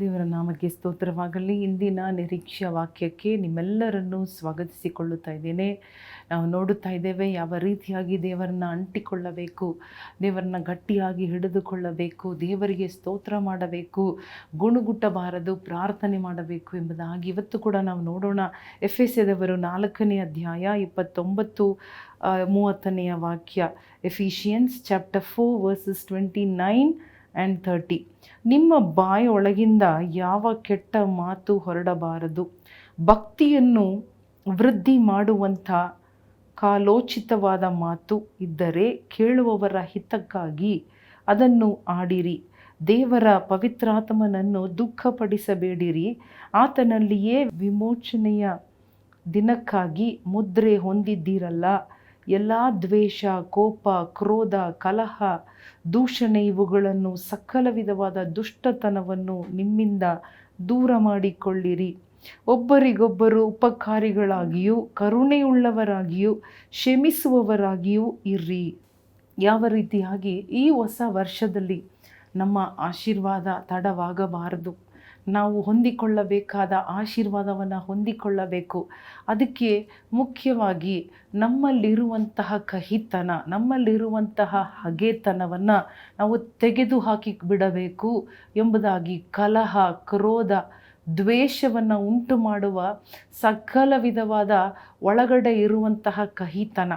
ದೇವರ ನಾಮಕ್ಕೆ ಸ್ತೋತ್ರವಾಗಲಿ. ಇಂದಿನ ನಿರೀಕ್ಷಾ ವಾಕ್ಯಕ್ಕೆ ನಿಮ್ಮೆಲ್ಲರನ್ನೂ ಸ್ವಾಗತಿಸಿಕೊಳ್ಳುತ್ತಾ ಇದ್ದೇನೆ. ನಾವು ನೋಡುತ್ತಾ ಇದ್ದೇವೆ ಯಾವ ರೀತಿಯಾಗಿ ದೇವರನ್ನ ಅಂಟಿಕೊಳ್ಳಬೇಕು, ದೇವರನ್ನ ಗಟ್ಟಿಯಾಗಿ ಹಿಡಿದುಕೊಳ್ಳಬೇಕು, ದೇವರಿಗೆ ಸ್ತೋತ್ರ ಮಾಡಬೇಕು, ಗುಣಗುಟ್ಟಬಾರದು, ಪ್ರಾರ್ಥನೆ ಮಾಡಬೇಕು ಎಂಬುದಾಗಿ ಇವತ್ತು ಕೂಡ ನಾವು ನೋಡೋಣ. ಎಫ್ ಎಸ್ ಎದವರು ನಾಲ್ಕನೇ ಅಧ್ಯಾಯ ಇಪ್ಪತ್ತೊಂಬತ್ತು ಮೂವತ್ತನೆಯ ವಾಕ್ಯ. Ephesians chapter four verses twenty nine and thirty ನಿಮ್ಮ ಬಾಯೊಳಗಿಂದ ಯಾವ ಕೆಟ್ಟ ಮಾತು ಹೊರಡಬಾರದು. ಭಕ್ತಿಯನ್ನು ವೃದ್ಧಿ ಮಾಡುವಂಥ ಕಾಲೋಚಿತವಾದ ಮಾತು ಇದ್ದರೆ ಕೇಳುವವರ ಹಿತಕ್ಕಾಗಿ ಅದನ್ನು ಆಡಿರಿ. ದೇವರ ಪವಿತ್ರಾತ್ಮನನ್ನು ದುಃಖಪಡಿಸಬೇಡಿರಿ. ಆತನಲ್ಲಿಯೇ ವಿಮೋಚನೆಯ ದಿನಕ್ಕಾಗಿ ಮುದ್ರೆ ಹೊಂದಿದ್ದೀರಲ್ಲ. ಎಲ್ಲ ದ್ವೇಷ, ಕೋಪ, ಕ್ರೋಧ, ಕಲಹ, ದೂಷಣೆ ಇವುಗಳನ್ನು ಸಕಲ ವಿಧವಾದ ದುಷ್ಟತನವನ್ನು ನಿಮ್ಮಿಂದ ದೂರ ಮಾಡಿಕೊಳ್ಳಿರಿ. ಒಬ್ಬರಿಗೊಬ್ಬರು ಉಪಕಾರಿಗಳಾಗಿಯೂ, ಕರುಣೆಯುಳ್ಳವರಾಗಿಯೂ, ಕ್ಷಮಿಸುವವರಾಗಿಯೂ ಇರ್ರಿ. ಯಾವ ರೀತಿಯಾಗಿ ಈ ಹೊಸ ವರ್ಷದಲ್ಲಿ ನಮ್ಮ ಆಶೀರ್ವಾದ ತಡವಾಗಬಾರದು. ನಾವು ಹೊಂದಿಕೊಳ್ಳಬೇಕಾದ ಆಶೀರ್ವಾದವನ್ನು ಹೊಂದಿಕೊಳ್ಳಬೇಕು. ಅದಕ್ಕೆ ಮುಖ್ಯವಾಗಿ ನಮ್ಮಲ್ಲಿರುವಂತಹ ಕಹಿತನ, ನಮ್ಮಲ್ಲಿರುವಂತಹ ಹಗೆತನವನ್ನು ನಾವು ತೆಗೆದು ಹಾಕಿ ಬಿಡಬೇಕು ಎಂಬುದಾಗಿ ಕಲಹ, ಕ್ರೋಧ, ದ್ವೇಷವನ್ನು ಉಂಟು ಮಾಡುವ ಸಕಲ ವಿಧವಾದ ಒಳಗಡೆ ಇರುವಂತಹ ಕಹಿತನ.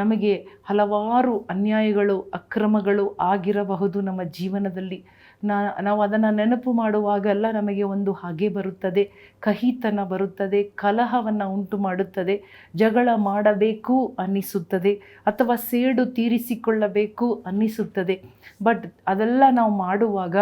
ನಮಗೆ ಹಲವಾರು ಅನ್ಯಾಯಗಳು, ಅಕ್ರಮಗಳು ಆಗಿರಬಹುದು ನಮ್ಮ ಜೀವನದಲ್ಲಿ. ನಾ, ನಾವು ಅದನ್ನು ನೆನಪು ಮಾಡುವಾಗೆಲ್ಲ ನಮಗೆ ಒಂದು ಹಾಗೆ ಬರುತ್ತದೆ. ಕಹಿತನ ಬರುತ್ತದೆ, ಕಲಹವನ್ನು ಉಂಟು ಮಾಡುತ್ತದೆ, ಜಗಳ ಮಾಡಬೇಕು ಅನ್ನಿಸುತ್ತದೆ, ಅಥವಾ ಸೇಡು ತೀರಿಸಿಕೊಳ್ಳಬೇಕು ಅನ್ನಿಸುತ್ತದೆ. ಬಟ್ ಅದೆಲ್ಲ ನಾವು ಮಾಡುವಾಗ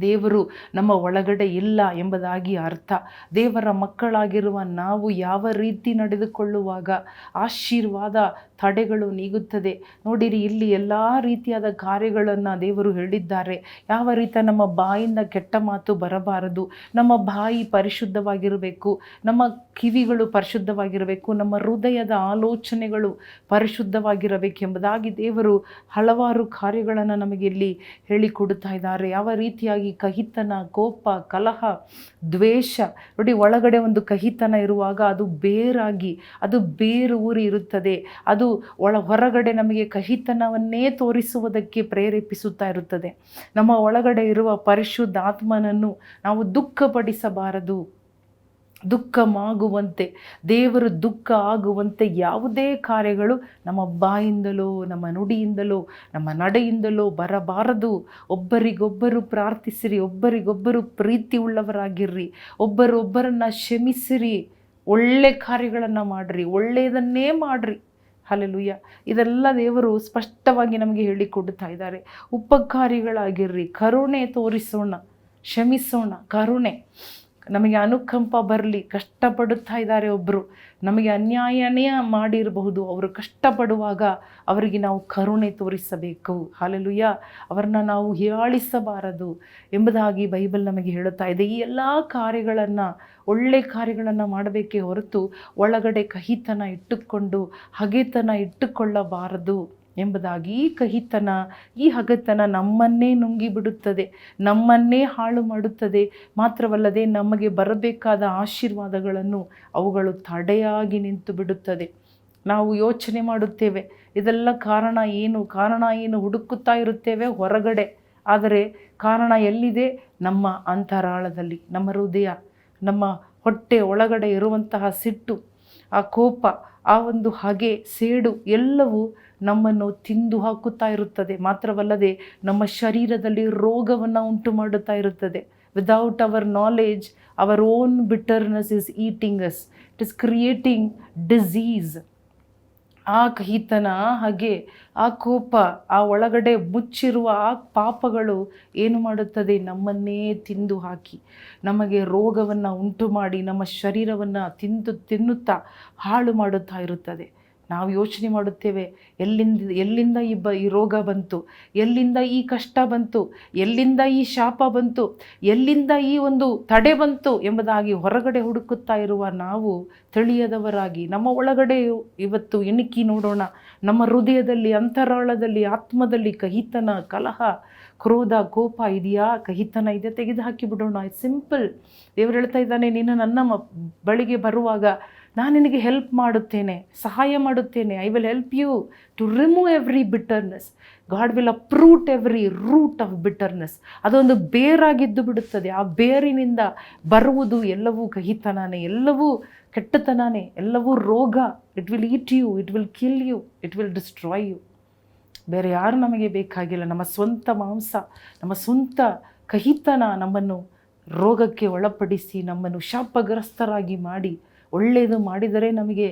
ದೇವರು ನಮ್ಮ ಒಳಗಡೆ ಇಲ್ಲ ಎಂಬುದಾಗಿ ಅರ್ಥ. ದೇವರ ಮಕ್ಕಳಾಗಿರುವ ನಾವು ಯಾವ ರೀತಿ ನಡೆದುಕೊಳ್ಳುವಾಗ ಆಶೀರ್ವಾದ ತಡೆಗಳು ನೀಗುತ್ತದೆ. ನೋಡಿರಿ, ಇಲ್ಲಿ ಎಲ್ಲ ರೀತಿಯಾದ ಕಾರ್ಯಗಳನ್ನು ದೇವರು ಹೇಳಿದ್ದಾರೆ. ಯಾವ ರೀತಿ ನಮ್ಮ ಬಾಯಿಂದ ಕೆಟ್ಟ ಮಾತು ಬರಬಾರದು. ನಮ್ಮ ಬಾಯಿ ಪರಿಶುದ್ಧವಾಗಿರಬೇಕು. ನಮ್ಮ ಕಿವಿಗಳು ಪರಿಶುದ್ಧವಾಗಿರಬೇಕು. ನಮ್ಮ ಹೃದಯದ ಆಲೋಚನೆಗಳು ಪರಿಶುದ್ಧವಾಗಿರಬೇಕು ಎಂಬುದಾಗಿ ದೇವರು ಹಲವಾರು ಕಾರ್ಯಗಳನ್ನು ನಮಗೆ ಇಲ್ಲಿ ಹೇಳಿಕೊಡುತ್ತಾ ಇದ್ದಾರೆ. ಯಾವ ರೀತಿಯಾಗಿ ಕಹಿತನ, ಕೋಪ, ಕಲಹ, ದ್ವೇಷ, ನೋಡಿ ಒಳಗಡೆ ಒಂದು ಕಹಿತನ ಇರುವಾಗ ಅದು ಬೇರಾಗಿ, ಅದು ಬೇರು ಊರಿ ಇರುತ್ತದೆ. ಅದು ಒಳ ಹೊರಗಡೆ ನಮಗೆ ಕಹಿತನವನ್ನೇ ತೋರಿಸುವುದಕ್ಕೆ ಪ್ರೇರೇಪಿಸುತ್ತಾ ಇರುತ್ತದೆ. ನಮ್ಮ ಒಳಗಡೆ ಇರುವ ಪರಿಶುದ್ಧ ಆತ್ಮನನ್ನು ನಾವು ದುಃಖಪಡಿಸಬಾರದು. ದುಃಖಮಾಗುವಂತೆ, ದೇವರು ದುಃಖ ಆಗುವಂತೆ ಯಾವುದೇ ಕಾರ್ಯಗಳು ನಮ್ಮ ಬಾಯಿಂದಲೋ, ನಮ್ಮ ನುಡಿಯಿಂದಲೋ, ನಮ್ಮ ನಡೆಯಿಂದಲೋ ಬರಬಾರದು. ಒಬ್ಬರಿಗೊಬ್ಬರು ಪ್ರಾರ್ಥಿಸಿರಿ, ಒಬ್ಬರಿಗೊಬ್ಬರು ಪ್ರೀತಿ ಉಳ್ಳವರಾಗಿರ್ರಿ ಒಬ್ಬರೊಬ್ಬರನ್ನು ಕ್ಷಮಿಸಿರಿ, ಒಳ್ಳೆ ಕಾರ್ಯಗಳನ್ನು ಮಾಡಿರಿ, ಒಳ್ಳೆಯದನ್ನೇ ಮಾಡಿರಿ. ಹಲಲುಯ್ಯ ಇದೆಲ್ಲ ದೇವರು ಸ್ಪಷ್ಟವಾಗಿ ನಮಗೆ ಹೇಳಿಕೊಡ್ತಾ ಇದ್ದಾರೆ. ಉಪಕಾರಿಗಳಾಗಿರ್ರಿ. ಕರುಣೆ ತೋರಿಸೋಣ. ಕ್ಷಮಿಸೋಣ. ಕರುಣೆ. ನಮಗೆ ಅನುಕಂಪ ಬರಲಿ, ಕಷ್ಟಪಡುತ್ತಾ ಇದ್ದಾರೆ ಒಬ್ಬರು ನಮಗೆ ಅನ್ಯಾಯನೇ ಮಾಡಿರಬಹುದು. ಅವರು ಕಷ್ಟಪಡುವಾಗ ಅವರಿಗೆ ನಾವು ಕರುಣೆ ತೋರಿಸಬೇಕು. ಹಾಲೆಲುಯ್ಯ. ಅವರನ್ನ ನಾವು ಹೀಯಾಳಿಸಬಾರದು ಎಂಬುದಾಗಿ ಬೈಬಲ್ ನಮಗೆ ಹೇಳುತ್ತಾ ಇದೆ. ಈ ಎಲ್ಲ ಕಾರ್ಯಗಳನ್ನು, ಒಳ್ಳೆ ಕಾರ್ಯಗಳನ್ನು ಮಾಡಬೇಕೇ ಹೊರತು ಒಳಗಡೆ ಕಹಿತನ ಇಟ್ಟುಕೊಂಡು, ಹಗೆತನ ಇಟ್ಟುಕೊಳ್ಳಬಾರದು. ಎಂಬುದಾಗಿ ಈ ಕಹಿತನ, ಈ ಹಗತನ ನಮ್ಮನ್ನೇ ನುಂಗಿಬಿಡುತ್ತದೆ, ನಮ್ಮನ್ನೇ ಹಾಳು ಮಾಡುತ್ತದೆ. ಮಾತ್ರವಲ್ಲದೆ ನಮಗೆ ಬರಬೇಕಾದ ಆಶೀರ್ವಾದಗಳನ್ನು ಅವುಗಳು ತಡೆಯಾಗಿ ನಿಂತು ಬಿಡುತ್ತದೆ ನಾವು ಯೋಚನೆ ಮಾಡುತ್ತೇವೆ, ಇದೆಲ್ಲ ಕಾರಣ ಏನು? ಕಾರಣ ಏನು? ಹುಡುಕುತ್ತಾ ಇರುತ್ತೇವೆ ಹೊರಗಡೆ. ಆದರೆ ಕಾರಣ ಎಲ್ಲಿದೆ? ನಮ್ಮ ಅಂತರಾಳದಲ್ಲಿ, ನಮ್ಮ ಹೃದಯ, ನಮ್ಮ ಹೊಟ್ಟೆ ಒಳಗಡೆ ಇರುವಂತಹ ಸಿಟ್ಟು. ಆ ಕೋಪ, ಆ ಒಂದು ಹಗೆ, ಸೇಡು ಎಲ್ಲವೂ ನಮ್ಮನ್ನು ತಿಂದು ಹಾಕುತ್ತಾ ಇರುತ್ತದೆ. ಮಾತ್ರವಲ್ಲದೆ ನಮ್ಮ ಶರೀರದಲ್ಲಿ ರೋಗವನ್ನು ಉಂಟು ಮಾಡುತ್ತಾ ಇರುತ್ತದೆ. Without our knowledge our own bitterness is eating us it is creating disease ಆ ಕಹಿತನ, ಹಾಗೆ ಆ ಕೋಪ, ಆ ಒಳಗಡೆ ಮುಚ್ಚಿರುವ ಆ ಪಾಪಗಳು ಏನು ಮಾಡುತ್ತದೆ? ನಮ್ಮನ್ನೇ ತಿಂದು ಹಾಕಿ. ನಮಗೆ ರೋಗವನ್ನು ಉಂಟು ಮಾಡಿ ನಮ್ಮ ಶರೀರವನ್ನು ತಿಂದು ತಿನ್ನುತ್ತಾ ಹಾಳು ಮಾಡುತ್ತಾ ಇರುತ್ತದೆ. ನಾವು ಯೋಚನೆ ಮಾಡುತ್ತೇವೆ, ಎಲ್ಲಿಂದ ಎಲ್ಲಿಂದ ಈ ಬ, ಈ ರೋಗ ಬಂತು, ಎಲ್ಲಿಂದ ಈ ಕಷ್ಟ ಬಂತು, ಎಲ್ಲಿಂದ ಈ ಶಾಪ ಬಂತು, ಎಲ್ಲಿಂದ ಈ ಒಂದು ತಡೆ ಬಂತು ಎಂಬುದಾಗಿ ಹೊರಗಡೆ ಹುಡುಕುತ್ತಾ ಇರುವ ನಾವು ತಿಳಿಯದವರಾಗಿ, ನಮ್ಮ ಒಳಗಡೆ ಇವತ್ತು ಎಣಿಕೆ ನೋಡೋಣ, ನಮ್ಮ ಹೃದಯದಲ್ಲಿ, ಅಂತರಾಳದಲ್ಲಿ, ಆತ್ಮದಲ್ಲಿ ಕಹಿತನ, ಕಲಹ, ಕ್ರೋಧ, ಕೋಪ ಇದೆಯಾ? ಕಹಿತನ ಇದೆಯಾ ತೆಗೆದು ಹಾಕಿ ಬಿಡೋಣ ಸಿಂಪಲ್ ದೇವರು ಹೇಳ್ತಾ ಇದ್ದಾನೆ, ನೀನು ನನ್ನ ಬಳಿಗೆ ಬರುವಾಗ ನಾನು ನಿನಗೆ ಹೆಲ್ಪ್ ಮಾಡುತ್ತೇನೆ, ಸಹಾಯ ಮಾಡುತ್ತೇನೆ. I will help you to remove every bitterness God will uproot every root of bitterness ಅದೊಂದು ಬೇರಾಗಿದ್ದು ಬಿಡುತ್ತದೆ. ಆ ಬೇರಿನಿಂದ ಬರುವುದು ಎಲ್ಲವೂ ಕಹಿತನಾನೇ, ಎಲ್ಲವೂ ಕೆಟ್ಟತನಾನೇ, ಎಲ್ಲವೂ ರೋಗ. It will eat you it will kill you it will destroy you ಬೇರೆ ಯಾರು ನಮಗೆ ಬೇಕಾಗಿಲ್ಲ. ನಮ್ಮ ಸ್ವಂತ ಮಾಂಸ, ನಮ್ಮ ಸ್ವಂತ ಕಹಿತನ ನಮ್ಮನ್ನು ರೋಗಕ್ಕೆ ಒಳಪಡಿಸಿ, ನಮ್ಮನ್ನು ಶಾಪಗ್ರಸ್ತರಾಗಿ ಮಾಡಿ ಒಳ್ಳೆಯದು ಮಾಡಿದರೆ ನಮಗೆ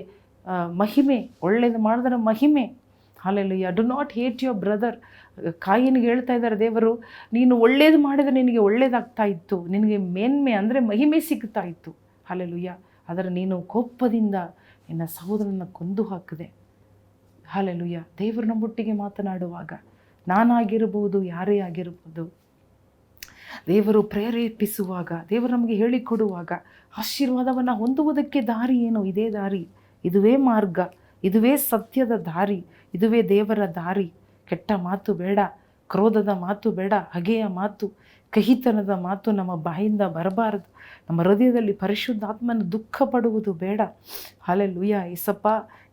ಮಹಿಮೆ ಒಳ್ಳೆಯದು ಮಾಡಿದರೆ ಮಹಿಮೆ. ಹಾಲೆಲ್ಲ do not hate your brother ಕಾಯಿನಿಗೆ ಹೇಳ್ತಾ ಇದ್ದಾರೆ, ದೇವರು, ನೀನು ಒಳ್ಳೇದು ಮಾಡಿದರೆ ನಿನಗೆ ಒಳ್ಳೇದಾಗ್ತಾ ಇತ್ತು. ನಿನಗೆ ಮೇನ್ಮೆ ಅಂದರೆ ಮಹಿಮೆ ಸಿಗ್ತಾ ಇತ್ತು. ಹಾಲೆಲುಯ್ಯ ಆದರೆ ನೀನು ಕೋಪದಿಂದ ನಿನ್ನ ಸಹೋದರನ ಕೊಂದು ಹಾಕಿದೆ. ಹಾಲೆಲುಯ್ಯ ದೇವರು ನಮ್ಮೊಟ್ಟಿಗೆ ಮಾತನಾಡುವಾಗ ನಾನಾಗಿರ್ಬೋದು, ಯಾರೇ ಆಗಿರ್ಬೋದು ದೇವರು ಪ್ರೇರೇಪಿಸುವಾಗ, ದೇವರು ನಮಗೆ ಹೇಳಿಕೊಡುವಾಗ ಆಶೀರ್ವಾದವನ್ನು ಹೊಂದುವುದಕ್ಕೆ ದಾರಿ ಏನು? ಇದೇ ದಾರಿ. ಇದುವೇ ಮಾರ್ಗ. ಇದುವೇ ಸತ್ಯದ ದಾರಿ. ಇದುವೇ ದೇವರ ದಾರಿ. ಕೆಟ್ಟ ಮಾತು ಬೇಡ. ಕ್ರೋಧದ ಮಾತು ಬೇಡ. ಹಗೆಯ ಮಾತು. ಕಹಿತನದ ಮಾತು ನಮ್ಮ ಬಾಯಿಂದ ಬರಬಾರದು. ನಮ್ಮ ಹೃದಯದಲ್ಲಿ ಪರಿಶುದ್ಧಾತ್ಮನ ದುಃಖ ಪಡುವುದು ಬೇಡ. ಹಾಲೆಲುಯ್ಯ ಏಸಪ್ಪ,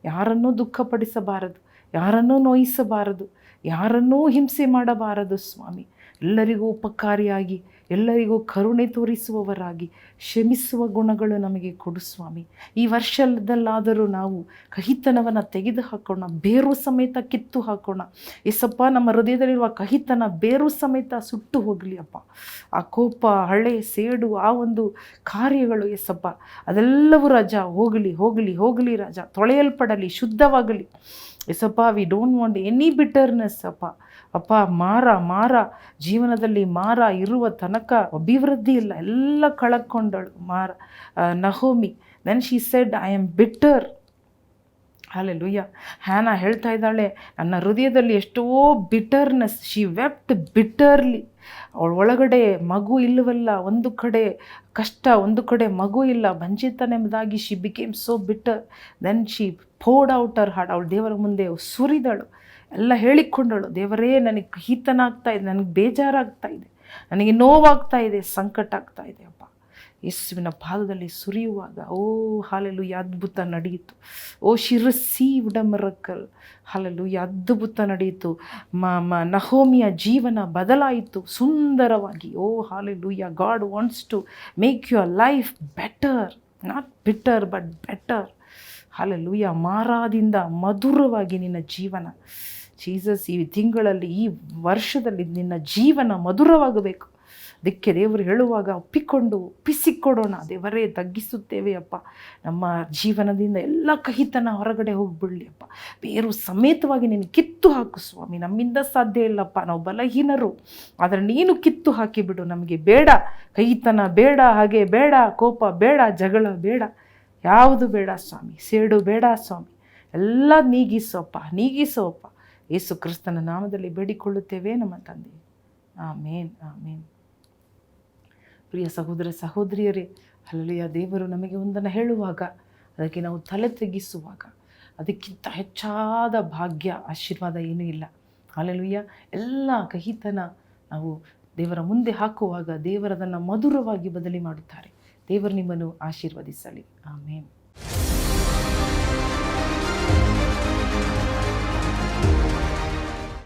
ಯಾರನ್ನೂ ದುಃಖಪಡಿಸಬಾರದು ಯಾರನ್ನೂ ನೋಯಿಸಬಾರದು. ಯಾರನ್ನೂ ಹಿಂಸೆ ಮಾಡಬಾರದು, ಸ್ವಾಮಿ. ಎಲ್ಲರಿಗೂ ಉಪಕಾರಿಯಾಗಿ, ಎಲ್ಲರಿಗೂ ಕರುಣೆ ತೋರಿಸುವವರಾಗಿ, ಕ್ಷಮಿಸುವ ಗುಣಗಳು ನಮಗೆ ಕೊಡು ಸ್ವಾಮಿ. ಈ ವರ್ಷದಲ್ಲಾದರೂ ನಾವು ಕಹಿತನವನ್ನು ತೆಗೆದು ಹಾಕೋಣ ಬೇರು ಸಮೇತ ಕಿತ್ತು ಹಾಕೋಣ. ಎಸಪ್ಪ ನಮ್ಮ ಹೃದಯದಲ್ಲಿರುವ ಕಹಿತನ ಬೇರು ಸಮೇತ ಸುಟ್ಟು ಹೋಗಲಿ ಅಪ್ಪ. ಆ ಕೋಪ, ಹಳೆ, ಸೇಡು, ಆ ಒಂದು ಕಾರ್ಯಗಳು ಎಸಪ್ಪ ಅದೆಲ್ಲವೂ ರಜ, ಹೋಗಲಿ ಹೋಗಲಿ ಹೋಗಲಿ ರಜ. ತೊಳೆಯಲ್ಪಡಲಿ, ಶುದ್ಧವಾಗಲಿ. Yesappa we don't want any bitterness ಅಪ್ಪ. ಅಪ್ಪ, ಮಾರ ಮಾರ, ಜೀವನದಲ್ಲಿ ಮಾರ ಇರುವ ತನಕ ಅಭಿವೃದ್ಧಿ ಇಲ್ಲ. ಎಲ್ಲ ಕಳಕೊಂಡಳು ಮಾರ. Naomi then she said I am bitter hallelujah ಹ್ಯಾನ ಹೇಳ್ತಾ ಇದ್ದಾಳೆ, ನನ್ನ ಹೃದಯದಲ್ಲಿ ಎಷ್ಟೋ ಬಿಟರ್ನೆಸ್ ಶಿ ವೆಪ್ಟ್ ಬಿಟರ್ಲಿ ಅವಳ ಒಳಗಡೆ ಮಗು ಇಲ್ಲವಲ್ಲ, ಒಂದು ಕಡೆ ಕಷ್ಟ, ಒಂದು ಕಡೆ ಮಗು ಇಲ್ಲ. ಬಂಜಿತನೆಂಬುದಾಗಿ she became so bitter then she poured out her heart ಅವಳು ದೇವರ ಮುಂದೆ ಸುರಿದಳು. ಎಲ್ಲ ಹೇಳಿಕೊಂಡಳು, ದೇವರೇ, ನನಗೆ ಹಿತನಾಗ್ತಾ ಇದೆ, ನನಗೆ ಬೇಜಾರಾಗ್ತಾ ಇದೆ, ನನಗೆ ನೋವಾಗ್ತಾ ಇದೆ ಸಂಕಟ ಆಗ್ತಾ ಇದೆ ಅಪ್ಪ. ಯೇಸುವಿನ ಪಾದದಲ್ಲಿ ಸುರಿಯುವಾಗ, ಓ ಹಾಲೆಲು ಅದ್ಭುತ ನಡೆಯಿತು. ಓ, ಶಿರಸಿ ಮಿರಕಲ್ ಹಾಲೆಲು ಅದ್ಭುತ ನಡೆಯಿತು. ಮ ಮ, ನಹೋಮಿಯ ಜೀವನ ಬದಲಾಯಿತು ಸುಂದರವಾಗಿ. ಓ hallelujah God wants to make your life better, not bitter, but better. Hallelujah ಮಾರಾದಿಂದ ಮಧುರವಾಗಿ ನಿನ್ನ ಜೀವನ ಜೀಸಸ್ ಈ ತಿಂಗಳಲ್ಲಿ, ಈ ವರ್ಷದಲ್ಲಿ ನಿನ್ನ ಜೀವನ ಮಧುರವಾಗಬೇಕು. ಅದಕ್ಕೆ ದೇವರು ಹೇಳುವಾಗ ಒಪ್ಪಿಕೊಂಡು, ಒಪ್ಪಿಸಿಕೊಡೋಣ. ದೇವರೇ, ತಗ್ಗಿಸುತ್ತೇವೆ ಅಪ್ಪ. ನಮ್ಮ ಜೀವನದಿಂದ ಎಲ್ಲ ಕಹಿತನ ಹೊರಗಡೆ ಹೋಗ್ಬಿಡಲಿ ಅಪ್ಪ. ಬೇರು ಸಮೇತವಾಗಿ ನೀನು ಕಿತ್ತು ಹಾಕು ಸ್ವಾಮಿ. ನಮ್ಮಿಂದ ಸಾಧ್ಯ ಇಲ್ಲಪ್ಪ. ನಾವು ಬಲಹೀನರು. ಆದರೆ ನೀನು ಕಿತ್ತು ಹಾಕಿಬಿಡು. ನಮಗೆ ಬೇಡ. ಕಹಿತನ ಬೇಡ, ಹಾಗೆ ಬೇಡ. ಕೋಪ ಬೇಡ, ಜಗಳ ಬೇಡ. ಯಾವುದು ಬೇಡ ಸ್ವಾಮಿ. ಸೇಡು ಬೇಡ ಸ್ವಾಮಿ. ಎಲ್ಲ ನೀಗಿಸೋಪ್ಪ ನೀಗಿಸೋಪ್ಪ ಯೇಸು ಕ್ರಿಸ್ತನ ನಾಮದಲ್ಲಿ ಬೇಡಿಕೊಳ್ಳುತ್ತೇವೆ ನಮ್ಮ ತಂದೆ. ಆಮೇನ್ ಆಮೇನ್. ಪ್ರಿಯ ಸಹೋದರ, ಸಹೋದರಿಯರೇ ಅಲ್ಲಿಯ ದೇವರು ನಮಗೆ ಒಂದನ್ನು ಹೇಳುವಾಗ, ಅದಕ್ಕೆ ನಾವು ತಲೆ ತೆಗಿಸುವಾಗ ಅದಕ್ಕಿಂತ ಹೆಚ್ಚಾದ ಭಾಗ್ಯ, ಆಶೀರ್ವಾದ ಏನೂ ಇಲ್ಲ. ಅಲ್ಲಲುಯ್ಯ ಎಲ್ಲ ಕಹಿತನ ನಾವು ದೇವರ ಮುಂದೆ ಹಾಕುವಾಗ ದೇವರದನ್ನು ಮಧುರವಾಗಿ ಬದಲಿ ಮಾಡುತ್ತಾರೆ. ದೇವರು ನಿಮ್ಮನ್ನು ಆಶೀರ್ವದಿಸಲಿ. ಆಮೇನ್.